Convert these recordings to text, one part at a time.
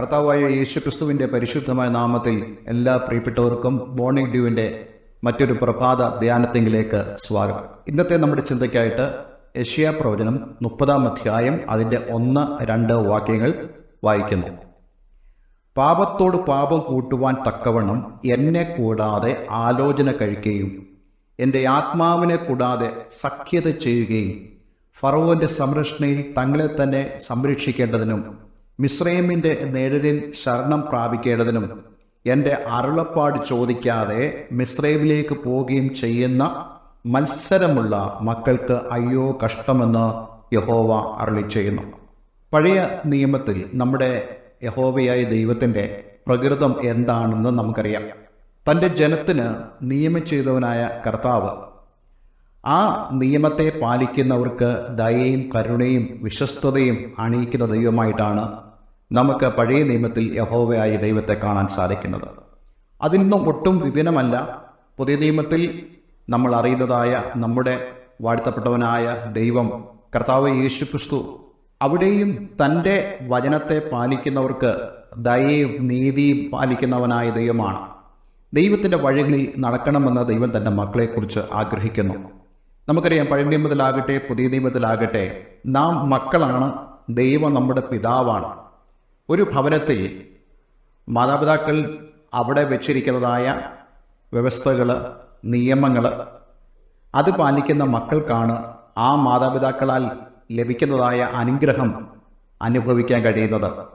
കർത്താവായ യേശുക്രിസ്തുവിന്റെ പരിശുദ്ധമായ നാമത്തിൽ എല്ലാ പ്രിയപ്പെട്ടവർക്കും മോർണിംഗ് ഡ്യൂവിന്റെ മറ്റൊരു പ്രഭാത ധ്യാനത്തെങ്കിലേക്ക് സ്വാഗതം. ഇന്നത്തെ നമ്മുടെ ചിന്തയ്ക്കായിട്ട് യഷ്യ പ്രവചനം മുപ്പതാം അധ്യായം അതിന്റെ ഒന്ന് രണ്ട് വാക്യങ്ങൾ വായിക്കുന്നു. പാപത്തോട് പാപം കൂട്ടുവാൻ തക്കവണ്ണം എന്നെ കൂടാതെ ആലോചന കഴിക്കുകയും എന്റെ ആത്മാവിനെ കൂടാതെ സഖ്യത ചെയ്യുകയും ഫറവോന്റെ സംരക്ഷണയിൽ തങ്ങളെ തന്നെ സംരക്ഷിക്കേണ്ടതിനും മിശ്രൈമിന്റെ നേഴലിൽ ശരണം പ്രാപിക്കേണ്ടതിനും എന്റെ അരുളപ്പാട് ചോദിക്കാതെ മിശ്രൈമിലേക്ക് പോവുകയും ചെയ്യുന്ന മത്സരമുള്ള മക്കൾക്ക് അയ്യോ കഷ്ടമെന്ന് യഹോവ അരളി ചെയ്യുന്നു. പഴയ നിയമത്തിൽ നമ്മുടെ യഹോവയായ ദൈവത്തിന്റെ പ്രകൃതം എന്താണെന്ന് നമുക്കറിയാം. തന്റെ ജനത്തിന് നിയമം ചെയ്തവനായ കർത്താവ് ആ നിയമത്തെ പാലിക്കുന്നവർക്ക് ദയയും കരുണയും വിശ്വസ്തതയും അണിയിക്കുന്ന ദൈവമായിട്ടാണ് നമുക്ക് പഴയ നിയമത്തിൽ യഹോവയായ ദൈവത്തെ കാണാൻ സാധിക്കുന്നത്. അതിൽ നിന്നും ഒട്ടും വിഭിന്നമല്ല. പുതിയ നിയമത്തിൽ നമ്മൾ അറിയുന്നതായ നമ്മുടെ വാഴ്ത്തപ്പെട്ടവനായ ദൈവം കർത്താവ് യേശു ക്രിസ്തു അവിടെയും തന്റെ വചനത്തെ പാലിക്കുന്നവർക്ക് ദയയും നീതിയും പാലിക്കുന്നവനായ ദൈവമാണ്. ദൈവത്തിന്റെ വഴികളിൽ നടക്കണമെന്ന് ദൈവം തന്റെ മക്കളെക്കുറിച്ച് ആഗ്രഹിക്കുന്നു. നമുക്കറിയാം പഴയ നിയമത്തിലാകട്ടെ പുതിയ നിയമത്തിലാകട്ടെ നാം മക്കളാണ് ദൈവം നമ്മുടെ പിതാവാണ്. ഒരു ഭവനത്തിൽ മാതാപിതാക്കൾ അവിടെ വെച്ചിരിക്കുന്നതായ വ്യവസ്ഥകൾ നിയമങ്ങൾ അത് പാലിക്കുന്ന മക്കൾക്കാണ് ആ മാതാപിതാക്കളാൽ ലഭിക്കുന്നതായ അനുഗ്രഹം അനുഭവിക്കാൻ കഴിയുന്നത്.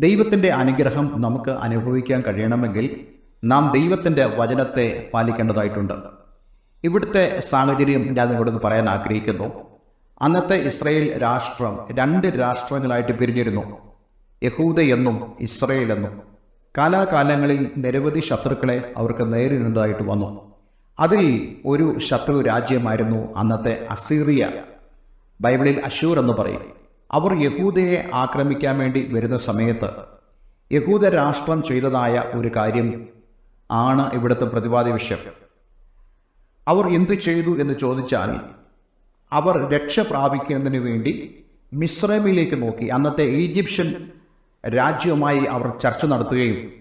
ദൈവത്തിന്റെ അനുഗ്രഹം നമുക്ക് അനുഭവിക്കാൻ കഴിയണമെങ്കിൽ നാം ദൈവത്തിന്റെ വചനത്തെ പാലിക്കേണ്ടതായിട്ടുണ്ട്. ഇവിടുത്തെ സാഹചര്യം ഞാൻ നിങ്ങളോട് പറയാൻ ആഗ്രഹിക്കുന്നു. അന്നത്തെ ഇസ്രയേൽ രാഷ്ട്രം രണ്ട് രാഷ്ട്രങ്ങളായിട്ട് പിരിഞ്ഞിരുന്നു. യഹൂദ ഇസ്രയേലെന്നും കാലാകാലങ്ങളിൽ നിരവധി ശത്രുക്കളെ അവർക്ക് നേരിടുന്നതായിട്ട് വന്നു. അതിൽ ഒരു ശത്രു രാജ്യമായിരുന്നു അന്നത്തെ അസീറിയ. ബൈബിളിൽ അശൂർ എന്ന് പറയും. അവർ യഹൂദയെ ആക്രമിക്കാൻ വേണ്ടി വരുന്ന സമയത്ത് യഹൂദ രാഷ്ട്രം ചെയ്തതായ ഒരു കാര്യം ആണ് ഇവിടുത്തെ പ്രതിപാദ്യ വിഷയം. അവർ എന്തു ചെയ്തു എന്ന് ചോദിച്ചാൽ അവർ രക്ഷ പ്രാപിക്കുന്നതിന് വേണ്ടി മിശ്രമിലേക്ക് നോക്കി. അന്നത്തെ ഈജിപ്ഷ്യൻ രാജ്യവുമായി അവർ ചർച്ച നടത്തുകയും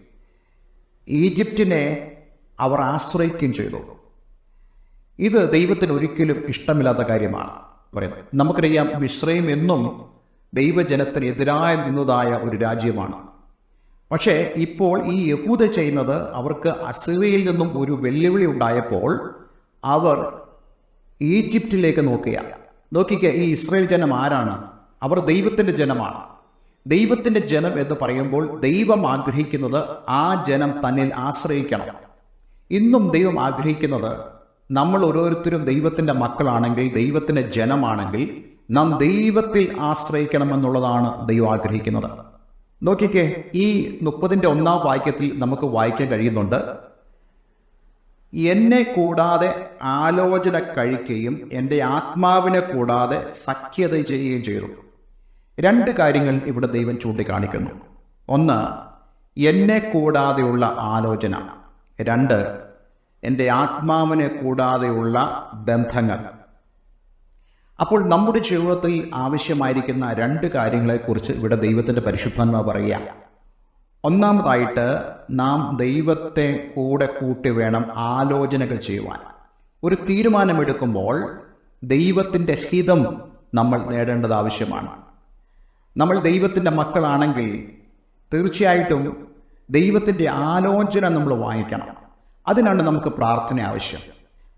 ഈജിപ്തിനെ അവർ ആശ്രയിക്കുകയും ചെയ്തു. ഇത് ദൈവത്തിന് ഒരിക്കലും ഇഷ്ടമില്ലാത്ത കാര്യമാണ്. പറയുന്നത് നമുക്കറിയാം മിശ്രയും എന്നും ദൈവജനത്തിന് എതിരായി നിന്നതായ ഒരു രാജ്യമാണ്. പക്ഷേ ഇപ്പോൾ ഈ യഹൂദ ചെയ്യുന്നത് അവർക്ക് അസുവയിൽ നിന്നും ഒരു വെല്ലുവിളി ഉണ്ടായപ്പോൾ അവർ ഈജിപ്തിലേക്ക് നോക്കുക നോക്കിക്കുക ഈ ഇസ്രയേൽ ജനം ആരാണ്? അവർ ദൈവത്തിന്റെ ജനമാണ്. ദൈവത്തിന്റെ ജനം എന്ന് പറയുമ്പോൾ ദൈവം ആഗ്രഹിക്കുന്നത് ആ ജനം തന്നിൽ ആശ്രയിക്കണം. ഇന്നും ദൈവം ആഗ്രഹിക്കുന്നത് നമ്മൾ ഓരോരുത്തരും ദൈവത്തിന്റെ മക്കളാണെങ്കിൽ ദൈവത്തിന്റെ ജനമാണെങ്കിൽ നാം ദൈവത്തിൽ ആശ്രയിക്കണമെന്നുള്ളതാണ് ദൈവം ആഗ്രഹിക്കുന്നത്. നോക്കിക്കേ ഈ മുപ്പതിന്റെ ഒന്നാം വാക്യത്തിൽ നമുക്ക് വായിക്കാൻ കഴിയുന്നുണ്ട്. എന്നെ കൂടാതെ ആലോചന കഴിക്കുകയും എന്റെ ആത്മാവിനെ കൂടാതെ സഖ്യത ചെയ്യുകയും ചെയ്തു. രണ്ട് കാര്യങ്ങൾ ഇവിടെ ദൈവം ചൂണ്ടിക്കാണിക്കുന്നു. ഒന്ന് എന്നെ കൂടാതെയുള്ള ആലോചന. രണ്ട് എന്റെ ആത്മാവിനെ കൂടാതെയുള്ള ബന്ധങ്ങൾ. അപ്പോൾ നമ്മുടെ ജീവിതത്തിൽ ആവശ്യമായിരിക്കുന്ന രണ്ട് കാര്യങ്ങളെക്കുറിച്ച് ഇവിടെ ദൈവത്തിന്റെ പരിശുദ്ധാത്മ പറയുക. ഒന്നാമതായിട്ട് നാം ദൈവത്തെ കൂടെ കൂട്ടി വേണം ആലോചനകൾ ചെയ്യുവാൻ. ഒരു തീരുമാനമെടുക്കുമ്പോൾ ദൈവത്തിന്റെ ഹിതം നമ്മൾ നേടേണ്ടത് ആവശ്യമാണ്. നമ്മൾ ദൈവത്തിന്റെ മക്കളാണെങ്കിൽ തീർച്ചയായിട്ടും ദൈവത്തിന്റെ ആലോചന നമ്മൾ വാങ്ങിക്കണം. അതിനാണ് നമുക്ക് പ്രാർത്ഥന ആവശ്യം.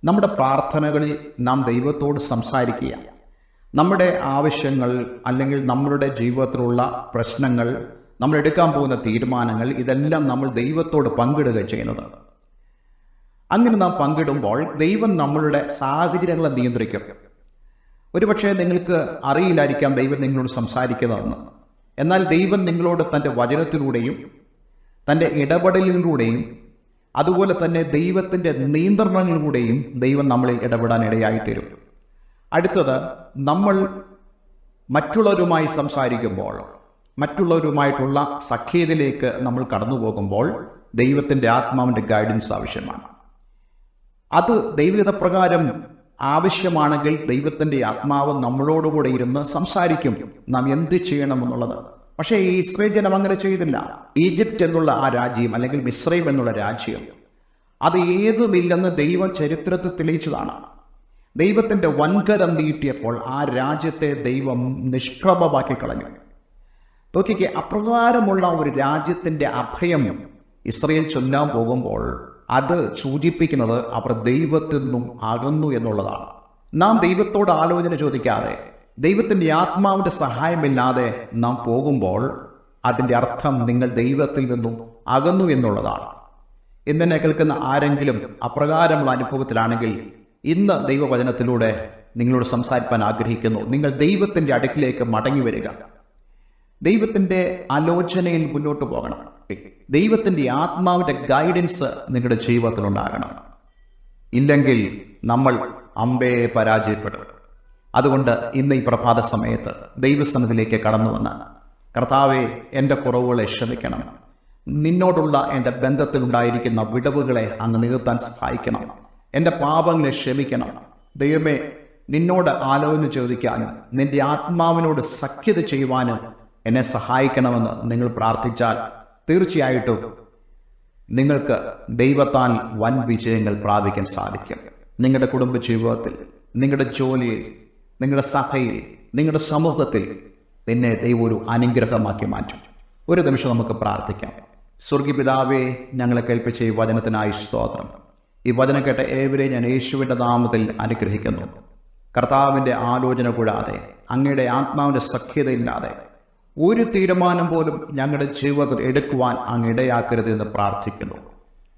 നമ്മുടെ പ്രാർത്ഥനകളിൽ നാം ദൈവത്തോട് സംസാരിക്കുക. നമ്മുടെ ആവശ്യങ്ങൾ അല്ലെങ്കിൽ നമ്മളുടെ ജീവിതത്തിലുള്ള പ്രശ്നങ്ങൾ നമ്മൾ എടുക്കാൻ പോകുന്ന തീരുമാനങ്ങൾ ഇതെല്ലാം നമ്മൾ ദൈവത്തോട് പങ്കിടുക ചെയ്യുന്നത്. അങ്ങനെ നാം പങ്കിടുമ്പോൾ ദൈവം നമ്മളുടെ സാഹചര്യങ്ങളെ നിയന്ത്രിക്കും. ഒരുപക്ഷെ നിങ്ങൾക്ക് അറിയില്ലായിരിക്കാം ദൈവം നിങ്ങളോട് സംസാരിക്കുന്നതെന്ന് എന്നാൽ ദൈവം നിങ്ങളോട് തന്റെ വചനത്തിലൂടെയും തന്റെ ഇടപെടലിലൂടെയും അതുപോലെ തന്നെ ദൈവത്തിന്റെ നിയന്ത്രണങ്ങളിലൂടെയും ദൈവം നമ്മളിൽ ഇടപെടാൻ തരും. അടുത്തത് നമ്മൾ മറ്റുള്ളവരുമായി സംസാരിക്കുമ്പോൾ മറ്റുള്ളവരുമായിട്ടുള്ള സഖ്യതയിലേക്ക് നമ്മൾ കടന്നു പോകുമ്പോൾ ദൈവത്തിന്റെ ആത്മാവിന്റെ ഗൈഡൻസ് ആവശ്യമാണ് അത് ദൈവഹിതപ്രകാരം ആവശ്യമാണെങ്കിൽ ദൈവത്തിന്റെ ആത്മാവ് നമ്മളോടുകൂടെ ഇരുന്ന് സംസാരിക്കും. നാം എന്ത് ചെയ്യണമെന്നുള്ളത്. പക്ഷേ ഈ ഇസ്രയേൽ ജനം അങ്ങനെ ചെയ്തില്ല. ഈജിപ്റ്റ് എന്നുള്ള ആ രാജ്യം അല്ലെങ്കിൽ മിസ്രൈം എന്നുള്ള രാജ്യം അത് ഏതുമില്ലെന്ന് ദൈവ ചരിത്രത്തിൽ തെളിയിച്ചതാണ്. ദൈവത്തിന്റെ വൻകരം നീട്ടിയപ്പോൾ ആ രാജ്യത്തെ ദൈവം നിഷ്പ്രഭമാക്കി കളഞ്ഞു. നോക്കിക്കെ അപ്രകാരമുള്ള ഒരു രാജ്യത്തിന്റെ അഭയം ഇസ്രയേൽ ചൊല്ലാൻ പോകുമ്പോൾ അത് സൂചിപ്പിക്കുന്നത് അവർ ദൈവത്തിൽ നിന്നും അകന്നു എന്നുള്ളതാണ്. നാം ദൈവത്തോട് ആലോചന ചോദിക്കാതെ ദൈവത്തിന്റെ ആത്മാവിന്റെ സഹായമില്ലാതെ നാം പോകുമ്പോൾ അതിന്റെ അർത്ഥം നിങ്ങൾ ദൈവത്തിൽ നിന്നും അകന്നു എന്നുള്ളതാണ്. ഇന്നെ കേൾക്കുന്ന ആരെങ്കിലും അപ്രകാരമുള്ള അനുഭവത്തിലാണെങ്കിൽ ഇന്ന് ദൈവവചനത്തിലൂടെ നിങ്ങളോട് സംസാരിക്കാൻ ആഗ്രഹിക്കുന്നു. നിങ്ങൾ ദൈവത്തിന്റെ അടുക്കിലേക്ക് മടങ്ങി വരിക. ദൈവത്തിന്റെ ആലോചനയിൽ മുന്നോട്ട് പോകണം. ദൈവത്തിന്റെ ആത്മാവിന്റെ ഗൈഡൻസ് നിങ്ങളുടെ ജീവിതത്തിൽ ഉണ്ടാകണം. ഇല്ലെങ്കിൽ നമ്മൾ അമ്പയെ പരാജയപ്പെടും. അതുകൊണ്ട് ഇന്ന് ഈ പ്രഭാത സമയത്ത് ദൈവസന്നിധിയിലേക്ക് കടന്നു വന്ന കർത്താവെ എന്റെ കുറവുകളെ ക്ഷമിക്കണം. നിന്നോടുള്ള എന്റെ ബന്ധത്തിലുണ്ടായിരിക്കുന്ന വിടവുകളെ അങ്ങ് നികത്താൻ സഹായിക്കണം. എന്റെ പാപങ്ങളെ ക്ഷമിക്കണം. ദൈവമേ നിന്നോട് ആലോചന ചോദിക്കാനും നിന്റെ ആത്മാവിനോട് സഖ്യത ചെയ്യുവാനും എന്നെ സഹായിക്കണമെന്ന് നിങ്ങൾ പ്രാർത്ഥിച്ചാൽ തീർച്ചയായിട്ടും നിങ്ങൾക്ക് ദൈവത്താൽ വൻ വിജയങ്ങൾ പ്രാപിക്കാൻ സാധിക്കും. നിങ്ങളുടെ കുടുംബ ജീവിതത്തിൽ നിങ്ങളുടെ ജോലിയിൽ നിങ്ങളുടെ സഭയിൽ നിങ്ങളുടെ സമൂഹത്തിൽ നിന്നെ ദൈവം ഒരു അനുഗ്രഹമാക്കി മാറ്റും. ഒരു നിമിഷം നമുക്ക് പ്രാർത്ഥിക്കാം. സ്വർഗീപിതാവേ ഞങ്ങളെ കേൾപ്പിച്ച ഈ വചനത്തിനായി സ്തോത്രം. ഈ വചനം കേട്ട ഏവരെയും ഞാൻ യേശുവിന്റെ നാമത്തിൽ അനുഗ്രഹിക്കുന്നു. കർത്താവിന്റെ ആലോചന കൂടാതെ അങ്ങയുടെ ആത്മാവിന്റെ സഖ്യതയില്ലാതെ ഒരു തീരുമാനം പോലും ഞങ്ങളുടെ ജീവിതത്തിൽ എടുക്കുവാൻ അങ്ങ് ഇടയാക്കരുത് എന്ന് പ്രാർത്ഥിക്കുന്നു.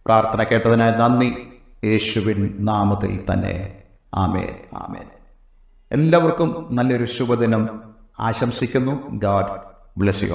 പ്രാർത്ഥന കേട്ടതിനായി നന്ദി. യേശുവിൻ നാമത്തിൽ തന്നെ. ആമേൻ. ആമേൻ. എല്ലാവർക്കും നല്ലൊരു ശുഭദിനം ആശംസിക്കുന്നു. God bless you